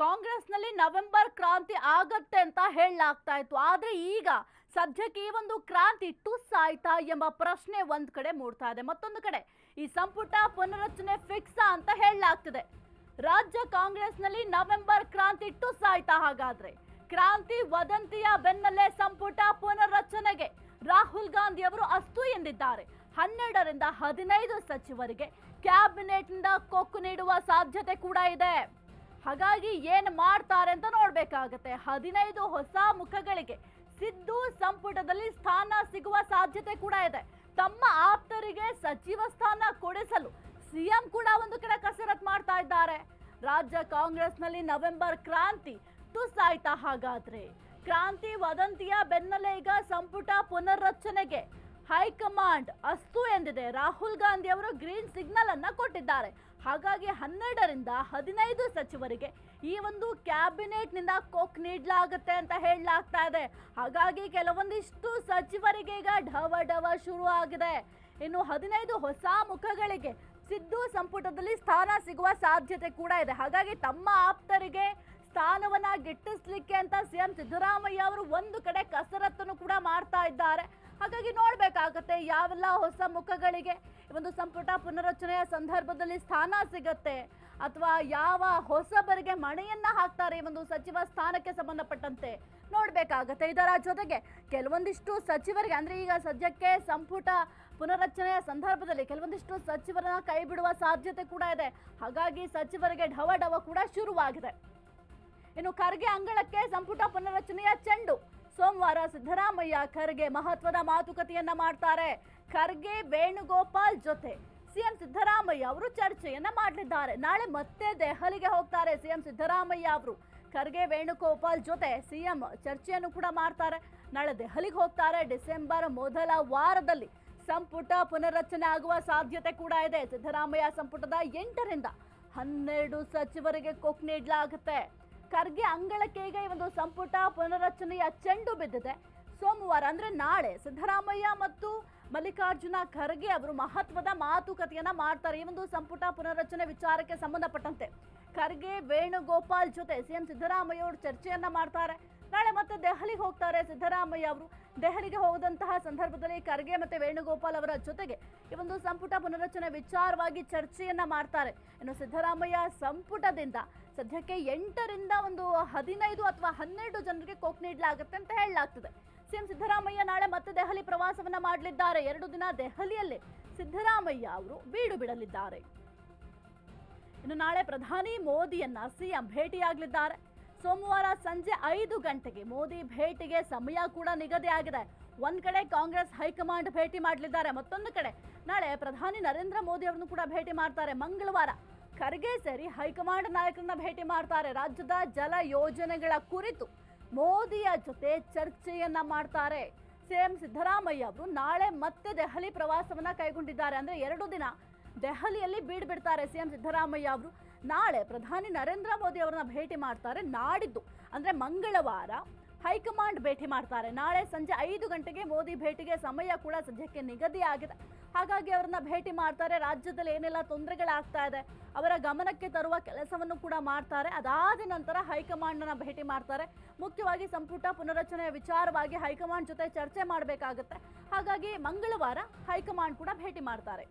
ಕಾಂಗ್ರೆಸ್ನಲ್ಲಿ ನವೆಂಬರ್ ಕ್ರಾಂತಿ ಆಗತ್ತೆ ಅಂತ ಹೇಳಲಾಗ್ತಾ ಇತ್ತು. ಆದ್ರೆ ಈಗ ಸದ್ಯಕ್ಕೆ ಈ ಒಂದು ಕ್ರಾಂತಿ ಟುಸ್ ಆಯ್ತಾ ಎಂಬ ಪ್ರಶ್ನೆ ಒಂದು ಕಡೆ ಮೂಡ್ತಾ ಇದೆ. ಮತ್ತೊಂದು ಕಡೆ ಈ ಸಂಪುಟ ಪುನರಚನೆ ಫಿಕ್ಸ್ ಅಂತ ಹೇಳಲಾಗ್ತಿದೆ. ರಾಜ್ಯ ಕಾಂಗ್ರೆಸ್ನಲ್ಲಿ ನವೆಂಬರ್ ಕ್ರಾಂತಿ ಟುಸ್ ಆಯ್ತಾ ಹಾಗಾದ್ರೆ? ಕ್ರಾಂತಿ ವದಂತಿಯ ಬೆನ್ನಲ್ಲೇ ಸಂಪುಟ ಪುನರ್ರಚನೆಗೆ ರಾಹುಲ್ ಗಾಂಧಿ ಅವರು ಅಸ್ತು ಎಂದಿದ್ದಾರೆ. ಹನ್ನೆರಡರಿಂದ ಹದಿನೈದು ಸಚಿವರಿಗೆ ಕ್ಯಾಬಿನೆಟ್ನಿಂದ ಕೊಕ್ಕು ನೀಡುವ ಸಾಧ್ಯತೆ ಕೂಡ ಇದೆ. ಹಾಗಾಗಿ ಏನು ಮಾಡ್ತಾರೆ ಅಂತ ನೋಡಬೇಕಾಗತ್ತೆ. ಹದಿನೈದು ಹೊಸ ಮುಖಗಳಿಗೆ ಸಿದ್ದು ಸಂಪುಟದಲ್ಲಿ ಸ್ಥಾನ ಸಿಗುವ ಸಾಧ್ಯತೆ ಕೂಡ ಇದೆ. ತಮ್ಮ ಆಪ್ತರಿಗೆ ಸಚಿವ ಸ್ಥಾನ ಕೊಡಿಸಲು ಸಿಎಂ ಕೂಡ ಒಂದು ಕಡೆ ಕಸರತ್ ಮಾಡ್ತಾ ಇದ್ದಾರೆ. ರಾಜ್ಯ ಕಾಂಗ್ರೆಸ್ನಲ್ಲಿ ನವೆಂಬರ್ ಕ್ರಾಂತಿ ತುಸಾಯ್ತಾ ಹಾಗಾದ್ರೆ? ಕ್ರಾಂತಿ ವದಂತಿಯ ಬೆನ್ನಲ್ಲೇ ಈಗ ಸಂಪುಟ ಪುನರ್ರಚನೆಗೆ ಹೈಕಮಾಂಡ್ ಅಸ್ತು ಎಂದಿದೆ. ರಾಹುಲ್ ಗಾಂಧಿ ಅವರು ಗ್ರೀನ್ ಸಿಗ್ನಲ್ ಅನ್ನ ಕೊಟ್ಟಿದ್ದಾರೆ. ಹಾಗಾಗಿ ಹನ್ನೆರಡರಿಂದ ಹದಿನೈದು ಸಚಿವರಿಗೆ ಈ ಒಂದು ಕ್ಯಾಬಿನೆಟ್ನಿಂದ ಕೊಕ್ ನೀಡಲಾಗುತ್ತೆ ಅಂತ ಹೇಳಲಾಗ್ತಾ ಇದೆ. ಹಾಗಾಗಿ ಕೆಲವೊಂದಿಷ್ಟು ಸಚಿವರಿಗೆ ಈಗ ಢವ ಢವ ಶುರು ಆಗಿದೆ. ಇನ್ನು ಹದಿನೈದು ಹೊಸ ಮುಖಗಳಿಗೆ ಸಿದ್ದು ಸಂಪುಟದಲ್ಲಿ ಸ್ಥಾನ ಸಿಗುವ ಸಾಧ್ಯತೆ ಕೂಡ ಇದೆ. ಹಾಗಾಗಿ ತಮ್ಮ ಆಪ್ತರಿಗೆ ಸ್ಥಾನವನ್ನ ಗಿಟ್ಟಿಸ್ಲಿಕ್ಕೆ ಅಂತ ಸಿಎಂ ಸಿದ್ದರಾಮಯ್ಯ ಅವರು ಒಂದು ಕಡೆ ಕಸರತ್ತನ್ನು ಕೂಡ ಮಾಡ್ತಾ ಇದ್ದಾರೆ. ಹಾಗಾಗಿ ನೋಡಬೇಕಾಗತ್ತೆ ಯಾವೆಲ್ಲ ಹೊಸ ಮುಖಗಳಿಗೆ ಒಂದು ಸಂಪುಟ ಪುನರಚನೆಯ ಸಂದರ್ಭದಲ್ಲಿ ಸ್ಥಾನ ಸಿಗತ್ತೆ ಅಥವಾ ಯಾವ ಹೊಸಬರಿಗೆ ಮಣೆಯನ್ನ ಹಾಕ್ತಾರೆ ಈ ಒಂದು ಸಚಿವ ಸ್ಥಾನಕ್ಕೆ ಸಂಬಂಧಪಟ್ಟಂತೆ ನೋಡಬೇಕಾಗತ್ತೆ. ಇದರ ಜೊತೆಗೆ ಕೆಲವೊಂದಿಷ್ಟು ಸಚಿವರಿಗೆ ಅಂದ್ರೆ ಈಗ ಸದ್ಯಕ್ಕೆ ಸಂಪುಟ ಪುನರಚನೆಯ ಸಂದರ್ಭದಲ್ಲಿ ಕೆಲವೊಂದಿಷ್ಟು ಸಚಿವರನ್ನ ಕೈ ಬಿಡುವ ಸಾಧ್ಯತೆ ಕೂಡ ಇದೆ. ಹಾಗಾಗಿ ಸಚಿವರಿಗೆ ಢವ ಢವ ಕೂಡ ಶುರುವಾಗಿದೆ. ಇನ್ನು ಖರ್ಗೆ ಅಂಗಳಕ್ಕೆ ಸಂಪುಟ ಪುನರಚನೆಯ ಚೆಂಡು ಸೋಮವಾರ ಸಿದ್ದರಾಮಯ್ಯ ಖರ್ಗೆ ಮಹತ್ವದ ಮಾತುಕತೆಯನ್ನ ಮಾಡ್ತಾರೆ. ಖರ್ಗೆ, ವೇಣುಗೋಪಾಲ್ ಜೊತೆ ಸಿಎಂ ಸಿದ್ದರಾಮಯ್ಯ ಅವರು ಚರ್ಚೆಯನ್ನ ಮಾಡಲಿದ್ದಾರೆ. ನಾಳೆ ಮತ್ತೆ ದೆಹಲಿಗೆ ಹೋಗ್ತಾರೆ ಸಿಎಂ ಸಿದ್ದರಾಮಯ್ಯ ಅವರು. ಖರ್ಗೆ, ವೇಣುಗೋಪಾಲ್ ಜೊತೆ ಸಿಎಂ ಚರ್ಚೆಯನ್ನು ಕೂಡ ಮಾಡ್ತಾರೆ. ನಾಳೆ ದೆಹಲಿಗೆ ಹೋಗ್ತಾರೆ. ಡಿಸೆಂಬರ್ ಮೊದಲ ವಾರದಲ್ಲಿ ಸಂಪುಟ ಪುನರ್ರಚನೆ ಆಗುವ ಸಾಧ್ಯತೆ ಕೂಡ ಇದೆ. ಸಿದ್ದರಾಮಯ್ಯ ಸಂಪುಟದ ಎಂಟರಿಂದ ಹನ್ನೆರಡು ಸಚಿವರಿಗೆ ಕೊಕ್ ನೀಡಲಾಗುತ್ತೆ. ಖರ್ಗೆ ಅಂಗಳಕ್ಕೆ ಈಗ ಈ ಒಂದು ಸಂಪುಟ ಪುನರಚನೆಯ ಚೆಂಡು ಬಿದ್ದಿದೆ. ಸೋಮವಾರ ಅಂದ್ರೆ ನಾಳೆ ಸಿದ್ದರಾಮಯ್ಯ ಮತ್ತು ಮಲ್ಲಿಕಾರ್ಜುನ ಖರ್ಗೆ ಅವರು ಮಹತ್ವದ ಮಾತುಕತೆಯನ್ನ ಮಾಡ್ತಾರೆ. ಈ ಒಂದು ಸಂಪುಟ ಪುನರಚನೆ ವಿಚಾರಕ್ಕೆ ಸಂಬಂಧಪಟ್ಟಂತೆ ಖರ್ಗೆ, ವೇಣುಗೋಪಾಲ್ ಜೊತೆ ಸಿಎಂ ಸಿದ್ದರಾಮಯ್ಯ ಅವರು ಚರ್ಚೆಯನ್ನ ಮಾಡ್ತಾರೆ. ನಾಳೆ ಮತ್ತೆ ದೆಹಲಿಗೆ ಹೋಗ್ತಾರೆ ಸಿದ್ದರಾಮಯ್ಯ ಅವರು. ದೆಹಲಿಗೆ ಹೋದಂತಹ ಸಂದರ್ಭದಲ್ಲಿ ಖರ್ಗೆ ಮತ್ತೆ ವೇಣುಗೋಪಾಲ್ ಅವರ ಜೊತೆಗೆ ಈ ಒಂದು ಸಂಪುಟ ಪುನರಚನೆ ವಿಚಾರವಾಗಿ ಚರ್ಚೆಯನ್ನ ಮಾಡ್ತಾರೆ. ಇನ್ನು ಸಿದ್ದರಾಮಯ್ಯ ಸಂಪುಟದಿಂದ ಸದ್ಯಕ್ಕೆ ಎಂಟರಿಂದ ಒಂದು ಹದಿನೈದು ಅಥವಾ ಹನ್ನೆರಡು ಜನರಿಗೆ ಕೊಕ್ ನೀಡಲಾಗುತ್ತೆ ಅಂತ ಹೇಳಲಾಗ್ತದೆ. ಸಿಎಂ ಸಿದ್ದರಾಮಯ್ಯ ನಾಳೆ ಮತ್ತೆ ದೆಹಲಿ ಪ್ರವಾಸವನ್ನ ಮಾಡಲಿದ್ದಾರೆ. ಎರಡು ದಿನ ದೆಹಲಿಯಲ್ಲಿ ಸಿದ್ದರಾಮಯ್ಯ ಅವರು ಬೀಡು ಬಿಡಲಿದ್ದಾರೆ. ಇನ್ನು ನಾಳೆ ಪ್ರಧಾನಿ ಮೋದಿಯನ್ನ ಸಿಎಂ ಭೇಟಿಯಾಗಲಿದ್ದಾರೆ. ಸೋಮವಾರ ಸಂಜೆ ಐದು ಗಂಟೆಗೆ ಮೋದಿ ಭೇಟಿಗೆ ಸಮಯ ಕೂಡ ನಿಗದಿ ಆಗಿದೆ. ಒಂದ್ ಕಡೆ ಕಾಂಗ್ರೆಸ್ ಹೈಕಮಾಂಡ್ ಭೇಟಿ ಮಾಡಲಿದ್ದಾರೆ, ಮತ್ತೊಂದು ಕಡೆ ನಾಳೆ ಪ್ರಧಾನಿ ನರೇಂದ್ರ ಮೋದಿ ಅವರನ್ನು ಕೂಡ ಭೇಟಿ ಮಾಡ್ತಾರೆ ಮಂಗಳವಾರ. ಖರ್ಗೆ ಸೇರಿ ಹೈಕಮಾಂಡ್ ನಾಯಕರನ್ನ ಭೇಟಿ ಮಾಡ್ತಾರೆ. ರಾಜ್ಯದ ಜಲ ಯೋಜನೆಗಳ ಕುರಿತು ಮೋದಿಯ ಜೊತೆ ಚರ್ಚೆಯನ್ನ ಮಾಡ್ತಾರೆ. ಸಿಎಂ ಸಿದ್ದರಾಮಯ್ಯ ಅವರು ನಾಳೆ ಮತ್ತೆ ದೆಹಲಿ ಪ್ರವಾಸವನ್ನ ಕೈಗೊಂಡಿದ್ದಾರೆ. ಅಂದ್ರೆ ಎರಡು ದಿನ ದೆಹಲಿಯಲ್ಲಿ ಬೀಡ್ ಬಿಡ್ತಾರೆ ಸಿಎಂ ಸಿದ್ದರಾಮಯ್ಯ ಅವರು. ನಾಳೆ ಪ್ರಧಾನಿ ನರೇಂದ್ರ ಮೋದಿ ಅವರನ್ನ ಭೇಟಿ ಮಾಡ್ತಾರೆ, ನಾಡಿದ್ದು. ಅಂದ್ರೆ ಮಂಗಳವಾರ ಹೈಕಮಾಂಡ್ ಭೇಟಿ ಮಾಡ್ತಾರೆ. ನಾಳೆ ಸಂಜೆ ಐದು ಗಂಟೆಗೆ ಮೋದಿ ಭೇಟಿಗೆ ಸಮಯ ಕೂಡ ಸದ್ಯಕ್ಕೆ ನಿಗದಿ ಆಗಿದೆ. ಹಾಗಾಗಿ ಅವರನ್ನ ಭೇಟಿ ಮಾಡ್ತಾರೆ. ರಾಜ್ಯದಲ್ಲಿ ಏನೆಲ್ಲ ತೊಂದರೆಗಳಾಗ್ತಾ ಇದೆ, ಅವರ ಗಮನಕ್ಕೆ ತರುವ ಕೆಲಸವನ್ನು ಕೂಡ ಮಾಡ್ತಾರೆ. ಅದಾದ ನಂತರ ಹೈಕಮಾಂಡ್ನ ಭೇಟಿ ಮಾಡ್ತಾರೆ. ಮುಖ್ಯವಾಗಿ ಸಂಪುಟ ಪುನರಚನೆಯ ವಿಚಾರವಾಗಿ ಹೈಕಮಾಂಡ್ ಜೊತೆ ಚರ್ಚೆ ಮಾಡಬೇಕಾಗುತ್ತೆ. ಹಾಗಾಗಿ ಮಂಗಳವಾರ ಹೈಕಮಾಂಡ್ ಕೂಡ ಭೇಟಿ ಮಾಡ್ತಾರೆ.